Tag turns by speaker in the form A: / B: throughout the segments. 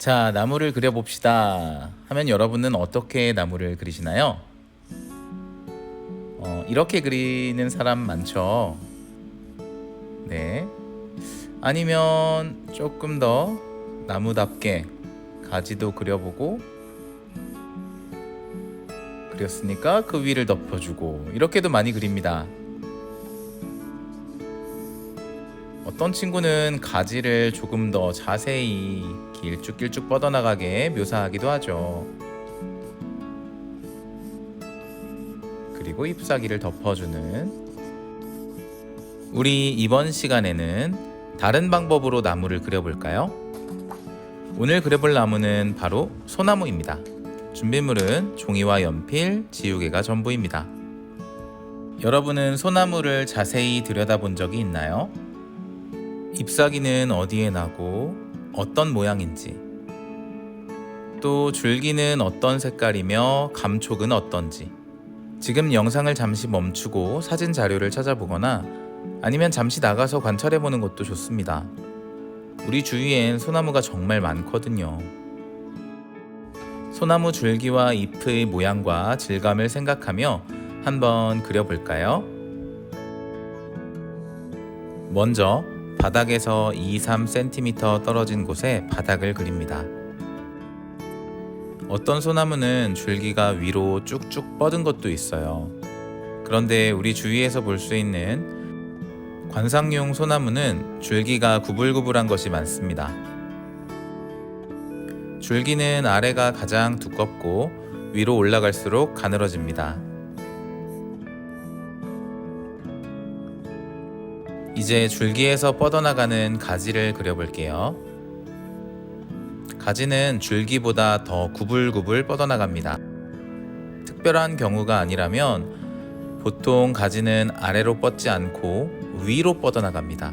A: 자, 나무를 그려봅시다. 하면 여러분은 어떻게 나무를 그리시나요? 어, 이렇게 그리는 사람 많죠? 네. 아니면 조금 더 나무답게 가지도 그려보고 그렸으니까 그 위를 덮어주고 이렇게도 많이 그립니다. 어떤 친구는 가지를 조금 더 자세히 길쭉길쭉 뻗어나가게 묘사하기도 하죠. 그리고 잎사귀를 덮어주는 우리 이번 시간에는 다른 방법으로 나무를 그려볼까요? 오늘 그려볼 나무는 바로 소나무입니다. 준비물은 종이와 연필, 지우개가 전부입니다. 여러분은 소나무를 자세히 들여다본 적이 있나요? 잎사귀는 어디에 나고 어떤 모양인지, 또 줄기는 어떤 색깔이며 감촉은 어떤지, 지금 영상을 잠시 멈추고 사진 자료를 찾아보거나 아니면 잠시 나가서 관찰해 보는 것도 좋습니다. 우리 주위엔 소나무가 정말 많거든요. 소나무 줄기와 잎의 모양과 질감을 생각하며 한번 그려볼까요? 먼저 바닥에서 2, 3cm 떨어진 곳에 바닥을 그립니다. 어떤 소나무는 줄기가 위로 쭉쭉 뻗은 것도 있어요. 그런데 우리 주위에서 볼 수 있는 관상용 소나무는 줄기가 구불구불한 것이 많습니다. 줄기는 아래가 가장 두껍고 위로 올라갈수록 가늘어집니다. 이제 줄기에서 뻗어나가는 가지를 그려볼게요. 가지는 줄기보다 더 구불구불 뻗어나갑니다. 특별한 경우가 아니라면 보통 가지는 아래로 뻗지 않고 위로 뻗어나갑니다.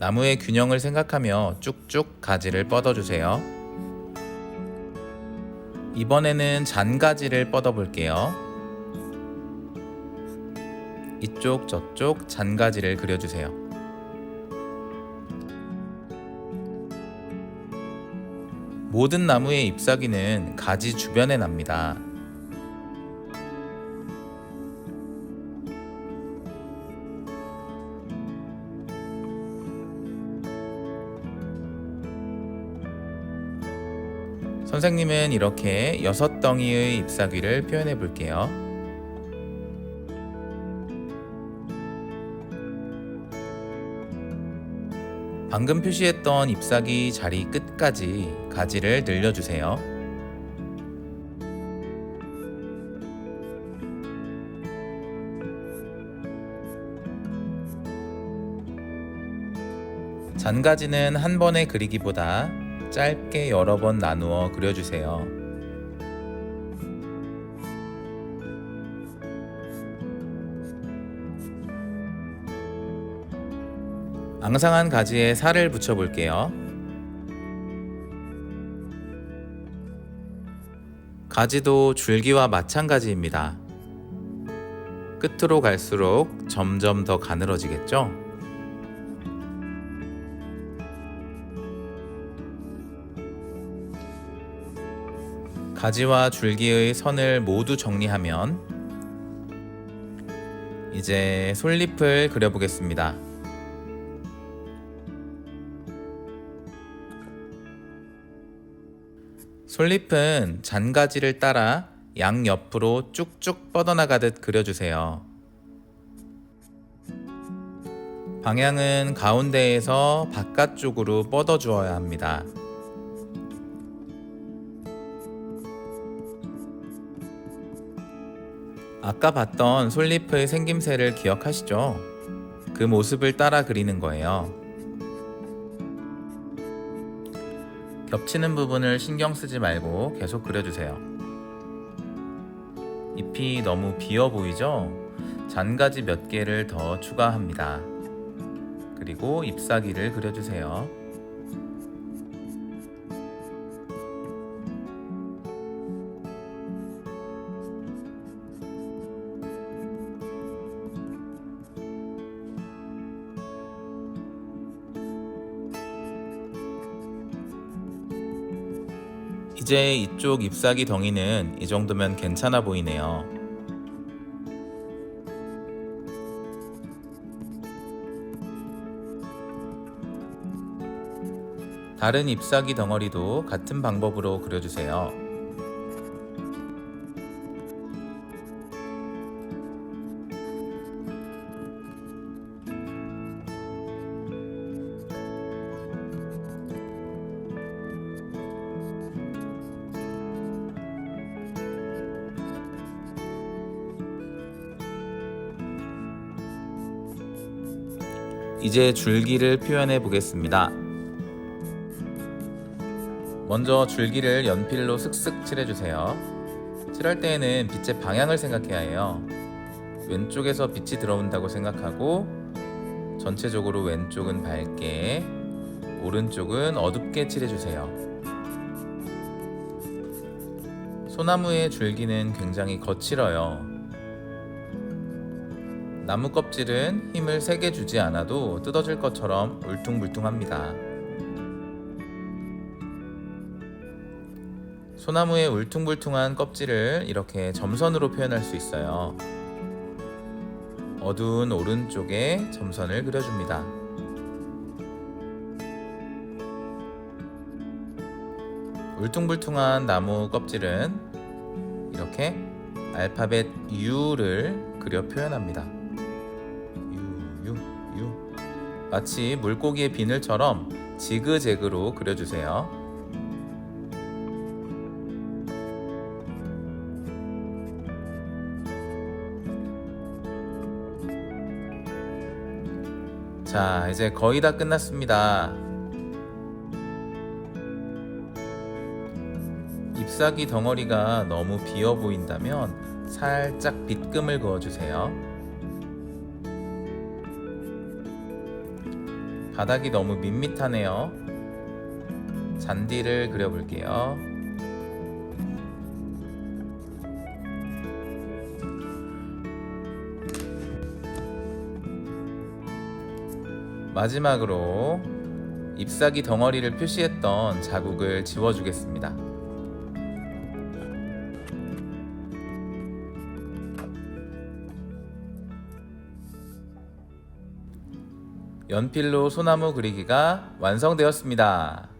A: 나무의 균형을 생각하며 쭉쭉 가지를 뻗어주세요. 이번에는 잔가지를 뻗어볼게요. 이쪽 저쪽 잔가지를 그려주세요. 모든 나무의 잎사귀는 가지 주변에 납니다. 선생님은 이렇게 여섯 덩이의 잎사귀를 표현해 볼게요. 방금 표시했던 잎사귀 자리 끝까지 가지를 늘려주세요. 잔가지는 한 번에 그리기보다 짧게 여러 번 나누어 그려주세요. 앙상한 가지에 살을 붙여 볼게요. 가지도 줄기와 마찬가지입니다. 끝으로 갈수록 점점 더 가늘어지겠죠? 가지와 줄기의 선을 모두 정리하면 이제 솔잎을 그려보겠습니다. 솔잎은 잔가지를 따라 양옆으로 쭉쭉 뻗어나가듯 그려주세요. 방향은 가운데에서 바깥쪽으로 뻗어주어야 합니다. 아까 봤던 솔잎의 생김새를 기억하시죠? 그 모습을 따라 그리는 거예요. 겹치는 부분을 신경 쓰지 말고 계속 그려주세요. 잎이 너무 비어 보이죠? 잔가지 몇 개를 더 추가합니다. 그리고 잎사귀를 그려주세요. 이제 이쪽 잎사귀 덩이는 이 정도면 괜찮아 보이네요. 다른 잎사귀 덩어리도 같은 방법으로 그려주세요. 이제 줄기를 표현해 보겠습니다. 먼저 줄기를 연필로 슥슥 칠해주세요. 칠할 때에는 빛의 방향을 생각해야 해요. 왼쪽에서 빛이 들어온다고 생각하고 전체적으로 왼쪽은 밝게, 오른쪽은 어둡게 칠해주세요. 소나무의 줄기는 굉장히 거칠어요. 나무 껍질은 힘을 세게 주지 않아도 뜯어질 것처럼 울퉁불퉁합니다. 소나무의 울퉁불퉁한 껍질을 이렇게 점선으로 표현할 수 있어요. 어두운 오른쪽에 점선을 그려줍니다. 울퉁불퉁한 나무 껍질은 이렇게 알파벳 U를 그려 표현합니다. 마치 물고기의 비늘처럼 지그재그로 그려주세요. 자, 이제 거의 다 끝났습니다. 잎사귀 덩어리가 너무 비어 보인다면 살짝 빗금을 그어주세요. 바닥이 너무 밋밋하네요. 잔디를 그려볼게요. 마지막으로 잎사귀 덩어리를 표시했던 자국을 지워주겠습니다. 연필로 소나무 그리기가 완성되었습니다.